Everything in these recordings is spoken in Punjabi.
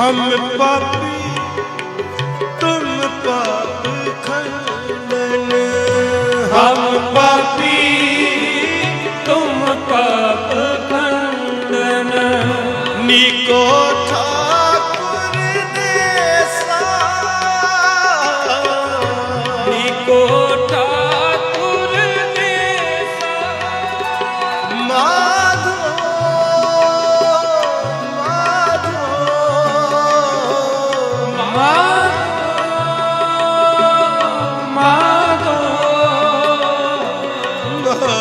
हम पापी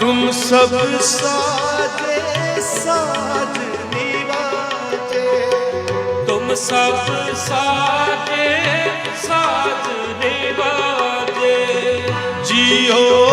तुम सब साजे साज निवाजे तुम सब साजे साज निवाजे जियो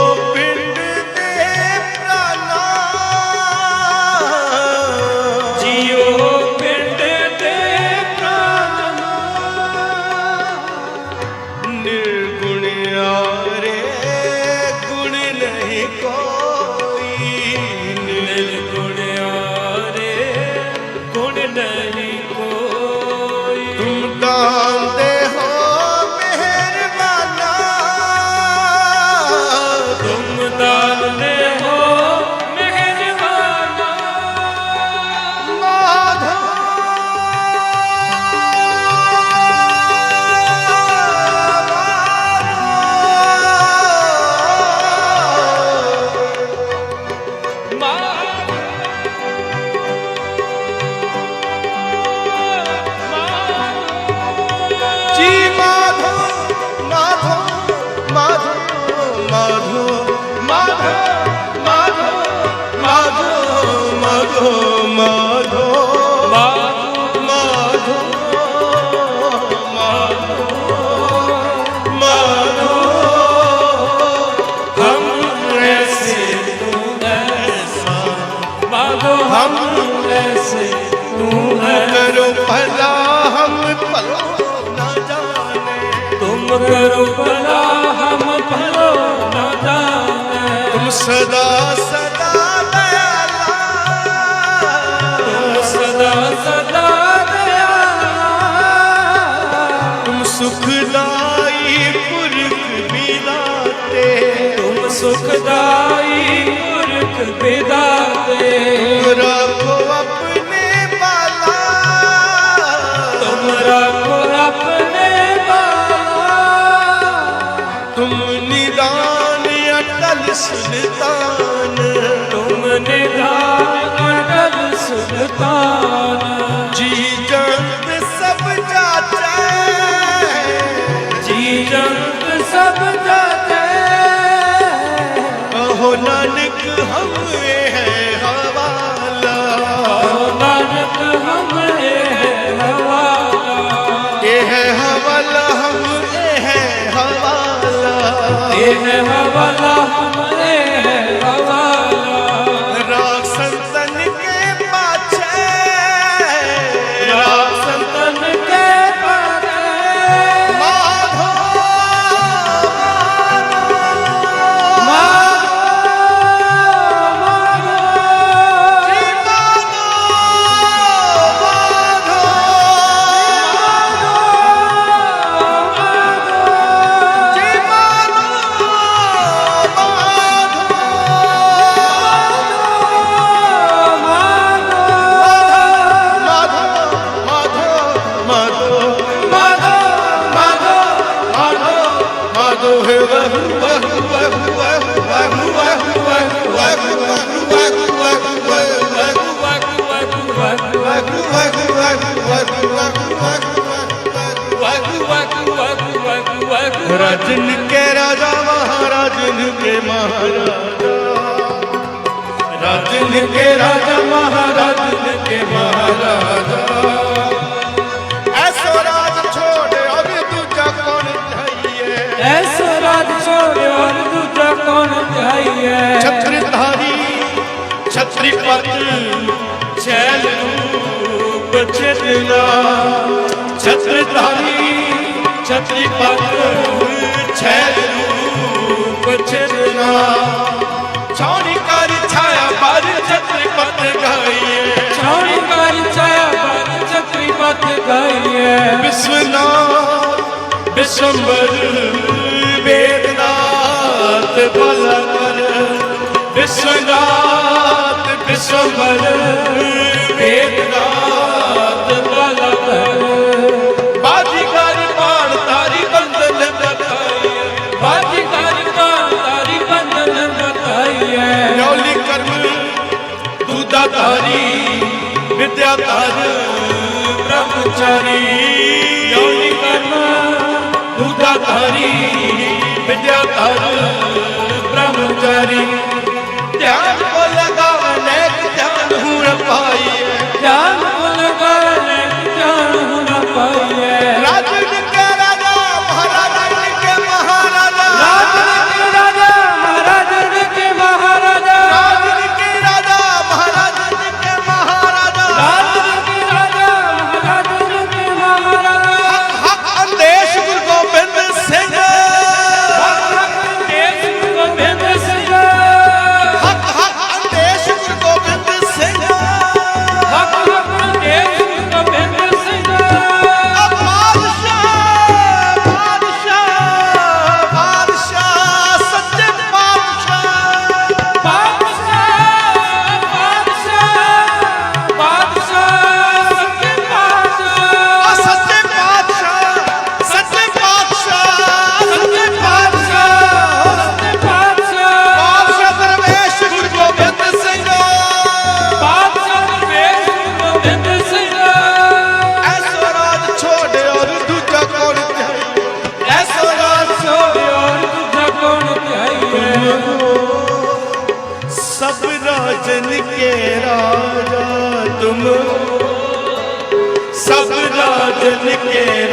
ਤੁਮ ਕਰੋ ਭਲਾ ਹਮ ਸਦਾ ਸਦਾ ਸਦਾ ਸਦਾ ਦਇਆਲਾ ਤੁਮ ਸੁਖ ਦਾਈ ਪੁਰਖ ਬਿਲਾਤੇ ਤੁਮ ਸੁਖ ਨਾਨਕ ਹਮੇ ਹੈ ਹਵਾਲਾ। ਨਾਨਕ ਹਮੇ ਹੈ ਹਵਾਲਾ। ਇਹ ਹੈ ਹਵਾਲਾ ਹਮੇ ਹੈ ਹਵਾਲਾ। ਇਹ ਹੈ ਹਵਾਲਾ ਹਮੇ राजन के राजा महाराजन के महाराजा राजन के राजा महाराजन के महाराजा ऐसो राज छोड़े और दूजा कौन चाहिए ऐसो राज छोड़े और दूजा कौन चाहिए छत्रधारी छत्रपति छैल रूप छदला छत्रधारी छत्रपति ਬਲ ਕਰ ਵਿਸਨਾਤ ਬਿਸਮਰ ਵੇਦਨਾਤ ਬਲ ਕਰ ਬਾਜੀਗਰ ਮਾਨ ਤਾਰੀ ਬੰਦਨ ਬਤਾਈ ਬਾਜੀਗਰ ਮਾਨ ਤਾਰੀ ਬੰਦਨ ਬਤਾਈ ਹੈ ਜੋਲੀ ਕਰਮ, ਤੂੰ ਦਾਤਾਰੀ ਵਿਦਿਆ ਧਰ, ਬ੍ਰਹਮਚਾਰੀ। ਜੋਲੀ ਕਰਮ, ਤੂੰ ਦਾਤਾਰੀ ਵਿਦਿਆ ਧਰ। পূজারী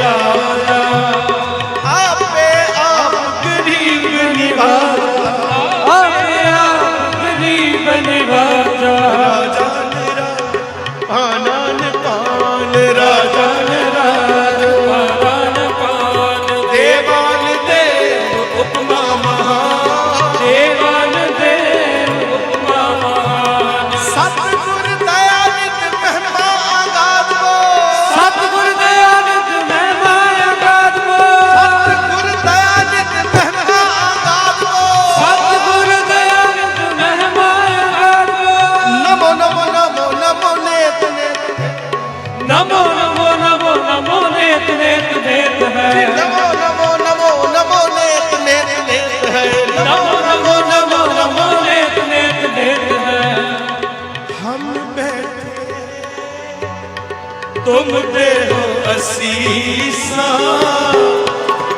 રાધા असीसा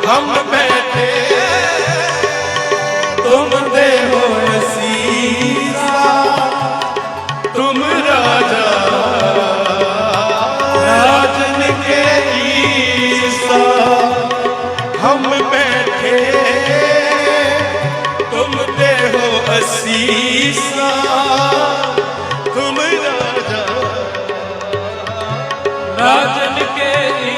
हम बैठे तुम दे हो असीसा तुम राजा राजन के ईसा हम बैठे तुम दे हो असीसा ਰਾਜਨ ਕੇ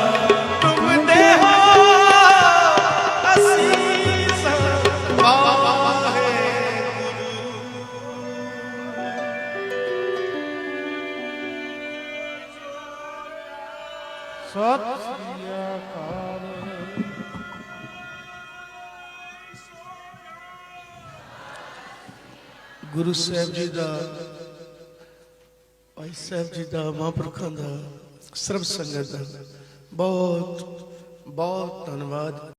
ਸਤਿ ਸ੍ਰੀ ਅਕਾਲ। ਗੁਰੂ ਸਾਹਿਬ ਜੀ ਦਾ, ਭਾਈ ਸਾਹਿਬ ਜੀ ਦਾ ਮਹਾਂਪੁਰਖਾਂ ਦਾ ਸਰਬ ਸੰਗਤ ਦਾ ਬਹੁਤ ਬਹੁਤ ਧੰਨਵਾਦ।